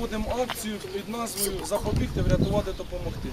Проводимо акцію під назвою Запобігти, врятувати, допомогти.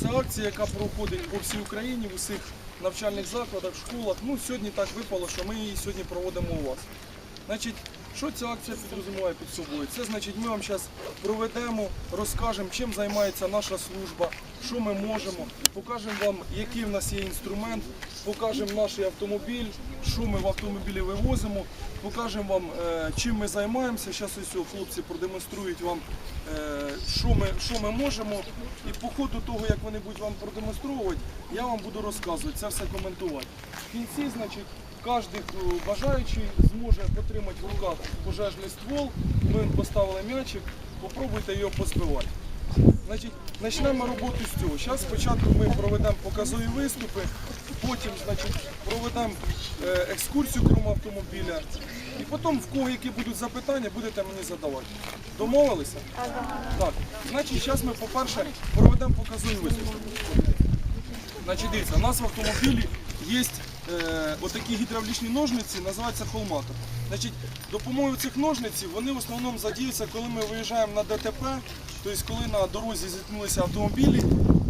Це акція, яка проходить по всій Україні, в усіх навчальних закладах, школах. Ну, сьогодні так випало, що ми її сьогодні проводимо у вас. Значить, що ця акція підрозуміває під собою? Це значить, ми вам зараз проведемо, розкажемо, чим займається наша служба, що ми можемо, покажемо вам, який в нас є інструмент, покажемо наш автомобіль, що ми в автомобілі вивозимо, покажемо вам, е, чим ми займаємося. Зараз ось хлопці продемонструють вам, е, що ми, що ми можемо. І по ходу того, як вони будуть вам продемонструвати, я вам буду розказувати, це все коментувати. В кінці, значить, Кожен бажаючий зможе отримати в руках пожежний ствол. Ми поставили м'ячик, попробуйте його позбивати. Значить, почнемо роботу з цього. Зараз спочатку ми проведемо показові виступи, потім значить, проведемо е, екскурсію крім автомобіля. І потім, в кого які будуть запитання, будете мені задавати. Домовилися? Так. Значить, зараз ми, по-перше, проведемо показові виступи. Значить, дивіться, у нас в автомобілі є е, отакі гідравлічні ножниці, називаються холматор. Значить, допомогою цих ножниців вони в основному задіються, коли ми виїжджаємо на ДТП, тобто коли на дорозі зіткнулися автомобілі,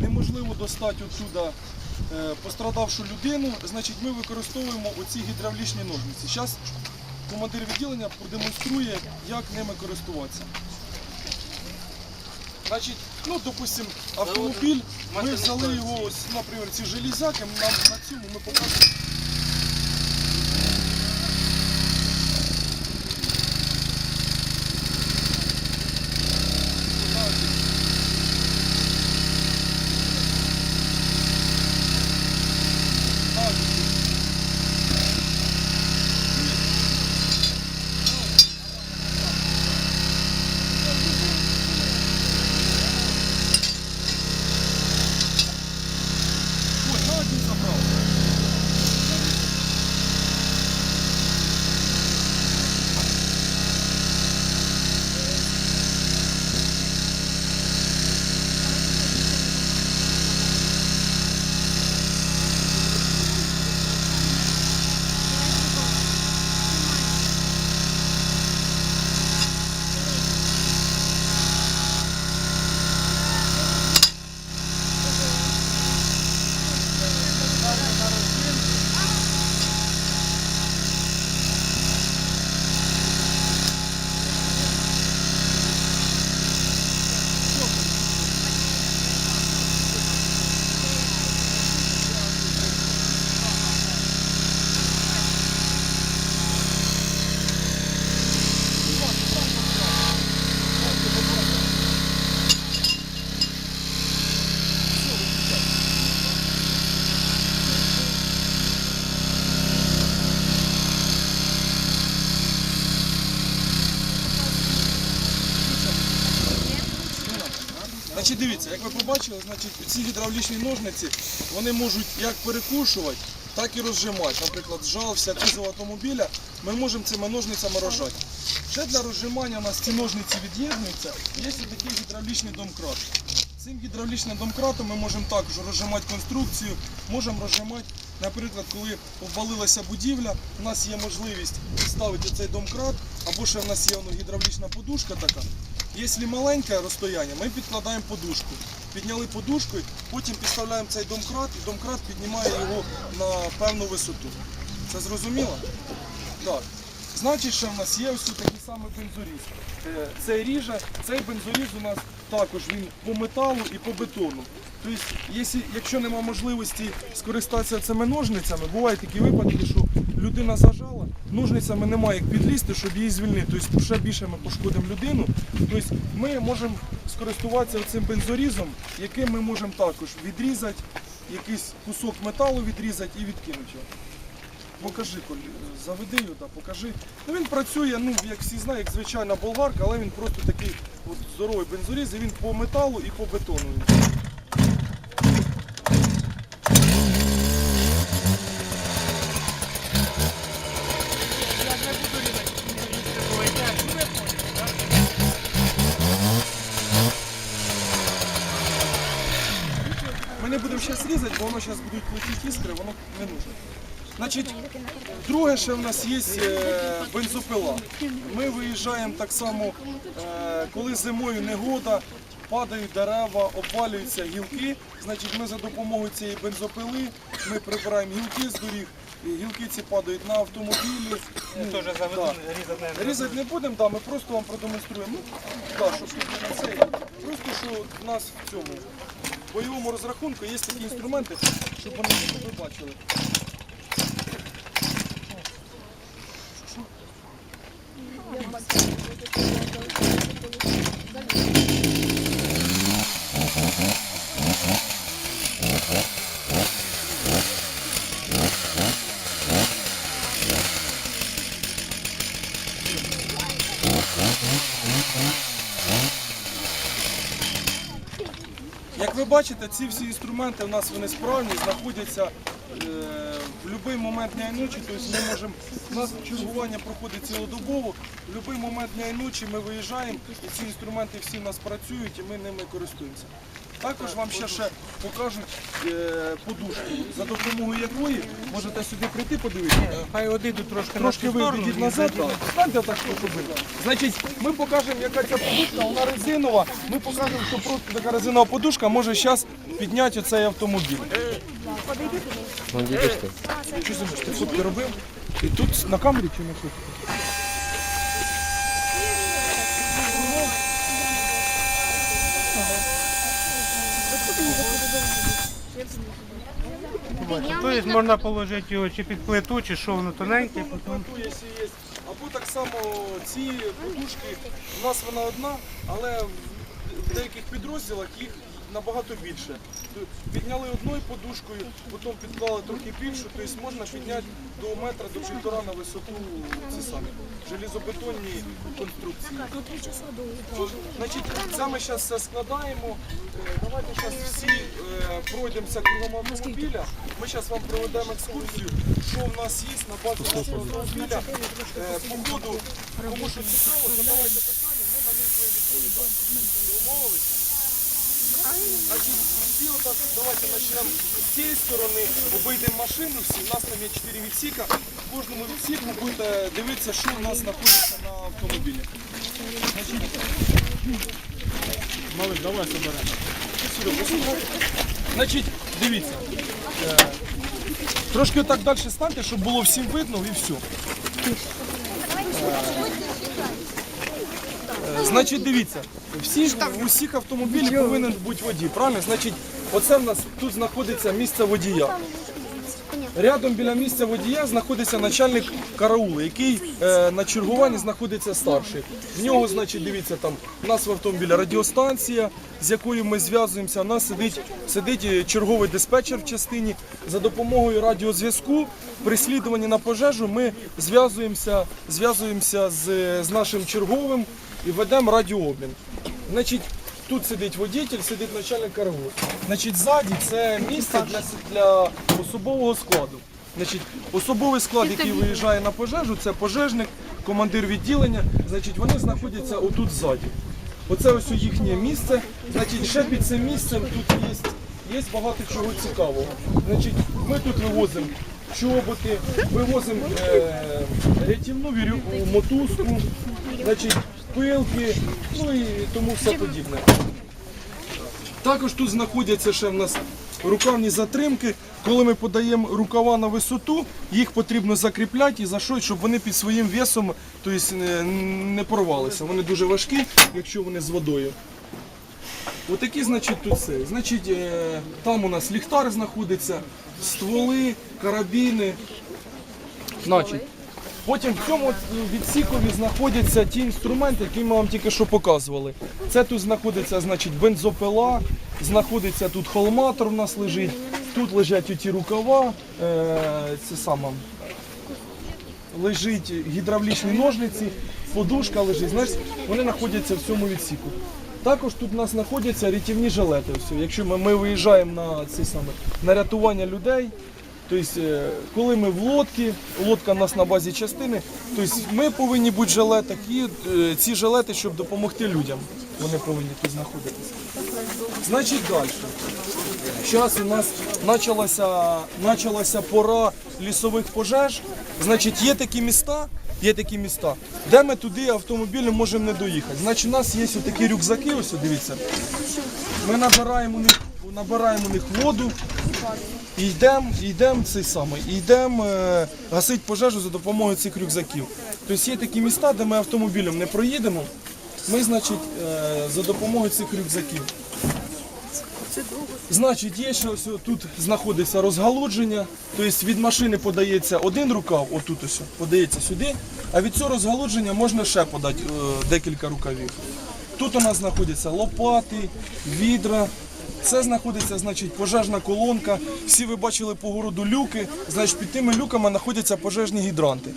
неможливо достати оттуда е, пострадавшу людину, значить ми використовуємо оці гідравлічні ножниці. Зараз командир відділення продемонструє, як ними користуватися. Значить, ну, допустим, автомобіль, ми взяли його, ось, наприклад, ці железяки, нам на цьому ми покажемо. Значить, дивіться, як ви побачили, значить, ці гідравлічні ножниці вони можуть як перекушувати, так і розжимати. Наприклад, зжався кузов автомобіля, ми можемо цими ножницями розжати. Ще для розжимання у нас ці ножниці від'єднуються. Є такий гідравлічний домкрат. Цим гідравлічним домкратом ми можемо також розжимати конструкцію, можемо розжимати, наприклад, коли обвалилася будівля, у нас є можливість підставити цей домкрат, або ще в нас є гідравлічна подушка така. Якщо маленьке розстояння, ми підкладаємо подушку. Підняли подушку, потім підставляємо цей домкрат, і домкрат піднімає його на певну висоту. Це зрозуміло? Так. Значить, що в нас є ось такий самий бензоріз. Е, Цей ріже, цей бензоріз у нас також він по металу і по бетону. Тобто, якщо, якщо нема можливості скористатися цими ножницями, бувають такі випадки, що людина зажала, ножницями немає як підлізти, щоб її звільнити. Тобто ще більше ми пошкодимо людину. Тобто ми можемо скористуватися цим бензорізом, яким ми можемо також відрізати, якийсь кусок металу відрізати і відкинути його. Покажи, заведи його, да, покажи. Ну, він працює, ну, як всі знають, як звичайна болгарка, але він просто такий от, здоровий бензоріз, і він по металу і по бетону. Різати, бо воно зараз будуть летіти іскри, воно не нужно. Значить, друге, ще в нас є е, бензопила. Ми виїжджаємо так само, е, коли зимою негода, падають дерева, опалюються гілки. Значить, ми за допомогою цієї бензопили ми прибираємо гілки з доріг. Гілки ці падають на автомобілі. Ну, да. різати не будемо, да, ми просто вам продемонструємо. Ну, да, просто що в нас в цьому бойовому розрахунку є такі інструменти, щоб вони ви бачили. Бачите, ці всі інструменти у нас вони справні, знаходяться е, в будь-який момент дня і ночі. Тобто ми можемо, у нас чергування проходить цілодобово, в будь-який момент дня і ночі ми виїжджаємо, і ці інструменти всі у нас працюють і ми ними користуємося. Також вам ще, ще покажуть е, подушку, за допомогою якої можете сюди прийти подивитися. Хай одійдуть трошки, Трошки на ви сторону, відійдіть назад. Станьте так, щоб ви. Значить, ми покажемо, яка ця подушка, вона резинова. Ми покажемо, що просто така резинова подушка може зараз підняти оцей автомобіль. Що за ти фотки робив? І тут на камері чи на фотки? Тобто можна положити його чи під плиту, чи що воно тоненьке, потім Плиту, якщо є. Або так само ці подушки, у нас вона одна, але в деяких підрозділах їх набагато більше. Підняли одною подушкою, потім підклали трохи більшу, тобто можна підняти до метра, до півтора на висоту ці самі железобетонні конструкції. Значить, це ми зараз все складаємо. Е, Давайте зараз всі е, пройдемося кругом автомобіля. Ми зараз вам проведемо екскурсію, що в нас є на базі нашого автомобіля. Е, По ходу, кому що цікаво, задавайте питання, ми на них будемо відповідати. Домовилися? Значить, всі отак, давайте почнемо з цієї сторони, обійдемо машину всі, у нас там є 4 відсіка. В кожному відсіку будете дивитися, що у нас знаходиться на автомобілі. Малик, давай соберемо. Значить, дивіться. Е, Трошки отак далі станьте, щоб було всім видно і все. Значить, дивіться, всі, у всіх автомобілів повинен бути водій, правильно? Значить, оце в нас тут знаходиться місце водія. Рядом біля місця водія знаходиться начальник караулу, який е, на чергуванні знаходиться старший. В нього, значить, дивіться, там у нас в автомобілі радіостанція, з якою ми зв'язуємося. У нас сидить, сидить е, черговий диспетчер в частині. За допомогою радіозв'язку при слідуванні на пожежу ми зв'язуємося, зв'язуємося з, з нашим черговим і ведемо радіообмін. Значить, Тут сидить водитель, сидить начальник караулу. Значить, ззаді це місце для, для особового складу. Значить, особовий склад, який виїжджає на пожежу, це пожежник, командир відділення. Значить, вони знаходяться отут ззаді. Оце ось їхнє місце. Значить, ще під цим місцем тут є, є багато чого цікавого. Значить, ми тут вивозимо чоботи, вивозимо е, рятівну вірю, мотузку, значить, пилки, ну і тому все подібне. Також тут знаходяться ще в нас рукавні затримки. Коли ми подаємо рукава на висоту, їх потрібно закріпляти і зашити, щоб вони під своїм весом тобто, не, не порвалися. Вони дуже важкі, якщо вони з водою. Отакі, значить, тут все. Значить, е, там у нас ліхтар знаходиться, стволи, карабіни. Значить, Потім в цьому відсікові знаходяться ті інструменти, які ми вам тільки що показували. Це тут знаходиться значить, бензопила, знаходиться тут холматор у нас лежить, тут лежать оті рукава, е, це саме, лежить гідравлічні ножниці, подушка лежить. Знаєш, вони знаходяться в цьому відсіку. Також тут у нас знаходяться рятівні жилети. Якщо ми, ми виїжджаємо на, ці саме, на рятування людей, Тобто, е, коли ми в лодці, лодка у нас на базі частини, тобто ми повинні бути в жилетах і е, ці жилети, щоб допомогти людям. Вони повинні тут знаходитися. Значить далі. Зараз у нас почалася, почалася пора лісових пожеж. Значить, є такі міста, є такі міста, де ми туди автомобілем можемо не доїхати. Значить, у нас є такі рюкзаки, ось дивіться. Ми набираємо у них, набираємо у них воду йдемо, йдемо цей самий, йдемо е, гасити пожежу за допомогою цих рюкзаків. Тобто є такі міста, де ми автомобілем не проїдемо. Ми, значить, е, за допомогою цих рюкзаків. Значить, є ще ось тут знаходиться розгалудження. Тобто від машини подається один рукав, отут ось подається сюди, а від цього розгалудження можна ще подати е, декілька рукавів. Тут у нас знаходяться лопати, відра. Це знаходиться, значить, пожежна колонка. Всі ви бачили по городу люки. Значить, під тими люками знаходяться пожежні гідранти.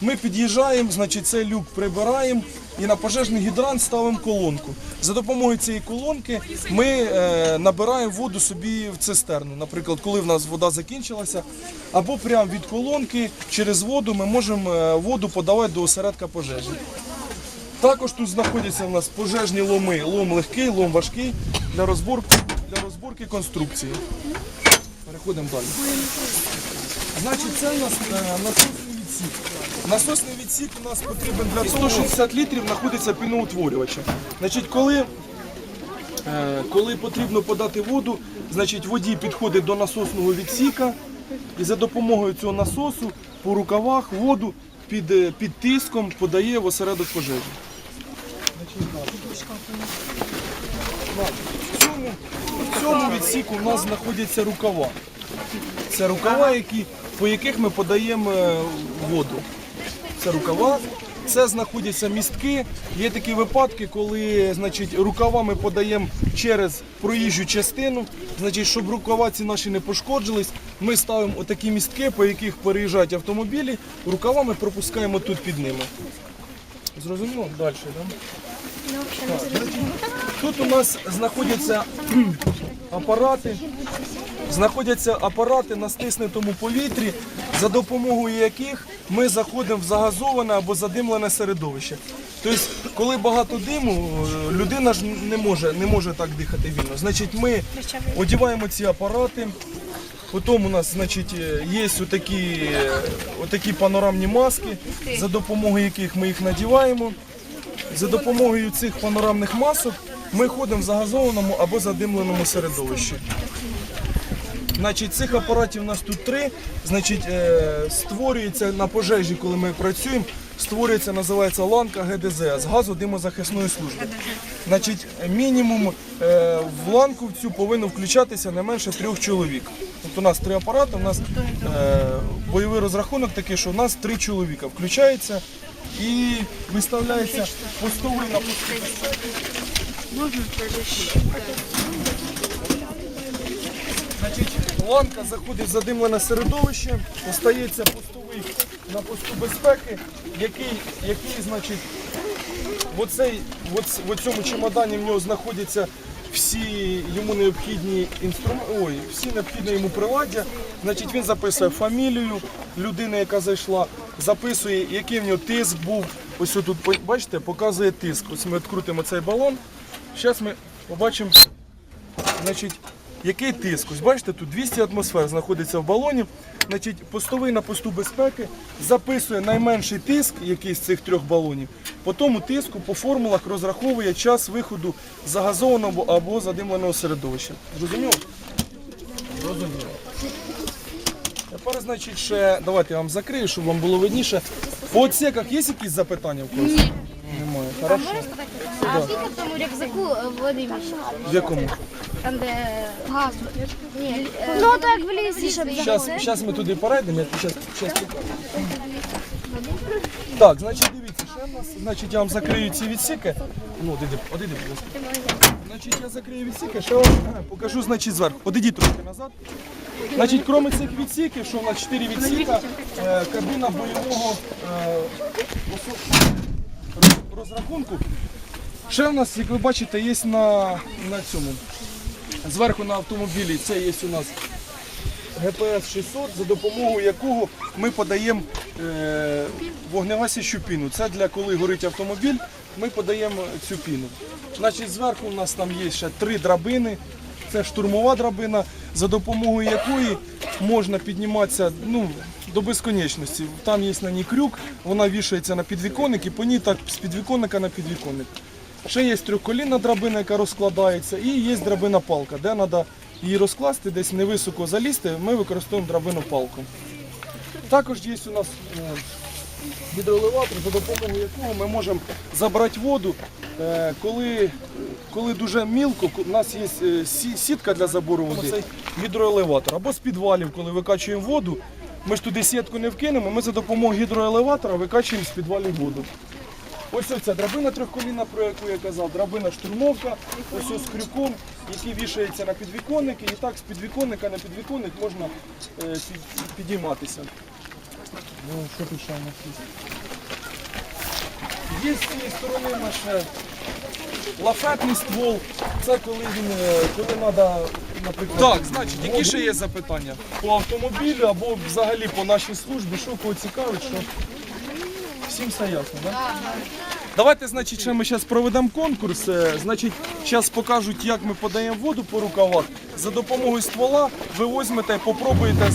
Ми під'їжджаємо, значить, цей люк прибираємо і на пожежний гідрант ставимо колонку. За допомогою цієї колонки ми е, набираємо воду собі в цистерну. Наприклад, коли в нас вода закінчилася, або прямо від колонки через воду ми можемо е, воду подавати до осередка пожежі. Також тут знаходяться у нас пожежні ломи, лом легкий, лом важкий для розборки, розборки конструкції. Переходимо далі. Значить, це у нас е, насосний відсік. Насосний відсік у нас потрібен для того, 160 літрів знаходиться піноутворювача. Значить, коли, е, коли потрібно подати воду, значить водій підходить до насосного відсіка і за допомогою цього насосу по рукавах воду під, е, під тиском подає в осередок пожежі. В цьому, в цьому відсіку у нас знаходяться рукава. Це рукава, які, по яких ми подаємо е, воду. Це рукава. Це знаходяться містки. Є такі випадки, коли значить, рукава ми подаємо через проїжджу частину. Значить, щоб рукава ці наші не пошкоджились, ми ставимо отакі містки, по яких переїжджають автомобілі. Рукава ми пропускаємо тут під ними. Зрозуміло? Далі. Да? Тут у нас знаходяться апарати. Знаходяться апарати на стиснутому повітрі, за допомогою яких ми заходимо в загазоване або задимлене середовище. Тобто, коли багато диму, е, людина ж не може, не може так дихати вільно. Значить, ми одягаємо ці апарати. Потім у нас значить, е, є отакі, е, отакі панорамні маски, за допомогою яких ми їх надіваємо. За допомогою цих панорамних масок ми ходимо в загазованому або задимленому середовищі. Значить, цих апаратів у нас тут три. Значить, е, створюється на пожежі, коли ми працюємо, створюється, називається ланка ГДЗ з газу димозахисної служби. Значить, мінімум е, в ланку цю повинно включатися не менше трьох чоловік. Тобто у нас три апарати, у нас е, бойовий розрахунок такий, що у нас три чоловіка включається і виставляється постовий на ланка заходить в задимлене середовище, остається постовий на посту безпеки, який, який значить, в, оцей, оц- в цьому чемодані в нього знаходяться всі йому необхідні інструменти, ой, всі необхідне йому приладдя. Значить, він записує фамілію людини, яка зайшла, записує, який в нього тиск був. Ось тут, бачите, показує тиск. Ось ми відкрутимо цей балон. Зараз ми побачимо Значить, який тиск? Ось бачите, тут 200 атмосфер знаходиться в балоні. Значить, постовий на посту безпеки записує найменший тиск, який з цих трьох балонів. По тому тиску по формулах розраховує час виходу загазованого або задимленого середовища. Зрозуміло? Зрозуміло. Тепер, значить, ще давайте я вам закрию, щоб вам було видніше. По отсеках є якісь запитання в когось? Ні. Немає. Хорошо. А скільки в тому рюкзаку е, води міщить? В якому? Там, де газ. Ні, ну так в лісі, щоб Зараз, зараз ми туди перейдемо, я зараз, зараз Так, значить, дивіться, ще в нас, значить, я вам закрию ці відсіки. Ну, одійди, одійди, будь ласка. Значить, я закрию відсіки, ще вам ага, покажу, значить, зверху. Одійдіть трошки назад. Значить, крім цих відсіків, що в нас 4 відсіка, е, кабіна бойового е, осо- роз- розрахунку. Ще в нас, як ви бачите, є на, на цьому. Зверху на автомобілі це є у нас ГПС 600, за допомогою якого ми подаємо е, вогнегасящу піну. Це для коли горить автомобіль, ми подаємо цю піну. Значить, зверху у нас там є ще три драбини. Це штурмова драбина, за допомогою якої можна підніматися ну, до безконечності. Там є на ній крюк, вона вішається на підвіконник і по ній так з підвіконника на підвіконник. Ще є трьохколінна драбина, яка розкладається, і є драбина палка, де треба її розкласти, десь невисоко залізти, ми використовуємо драбину палку. Також є у нас е, гідроелеватор, за допомогою якого ми можемо забрати воду, е, коли, коли дуже мілко, у нас є е, сітка для забору води, цей гідроелеватор. Або з підвалів, коли викачуємо воду, ми ж туди сітку не вкинемо, ми за допомогою гідроелеватора викачуємо з підвалів воду. Ось ця драбина трьохколінна, про яку я казав, драбина штурмовка, ось ось з крюком, який вішається на підвіконники, і так з підвіконника на підвіконник можна е, під- підійматися. Ну, що тут ще у нас є? Є з цієї сторони у нас ще лафетний ствол. Це коли він, е, коли треба, наприклад. Так, значить, які ще є запитання? По автомобілю або взагалі по нашій службі, що кого цікавить, що всім все ясно, так? Давайте, значить, ще ми зараз проведемо конкурс. Е, Значить, зараз покажуть, як ми подаємо воду по рукавах. За допомогою ствола ви візьмете, попробуєте.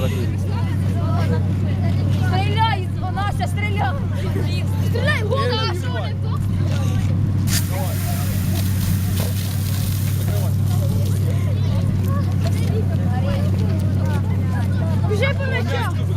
Свої страхи. Стреляй, стріляй! Стреляй, гола, Біжи по м'ячам!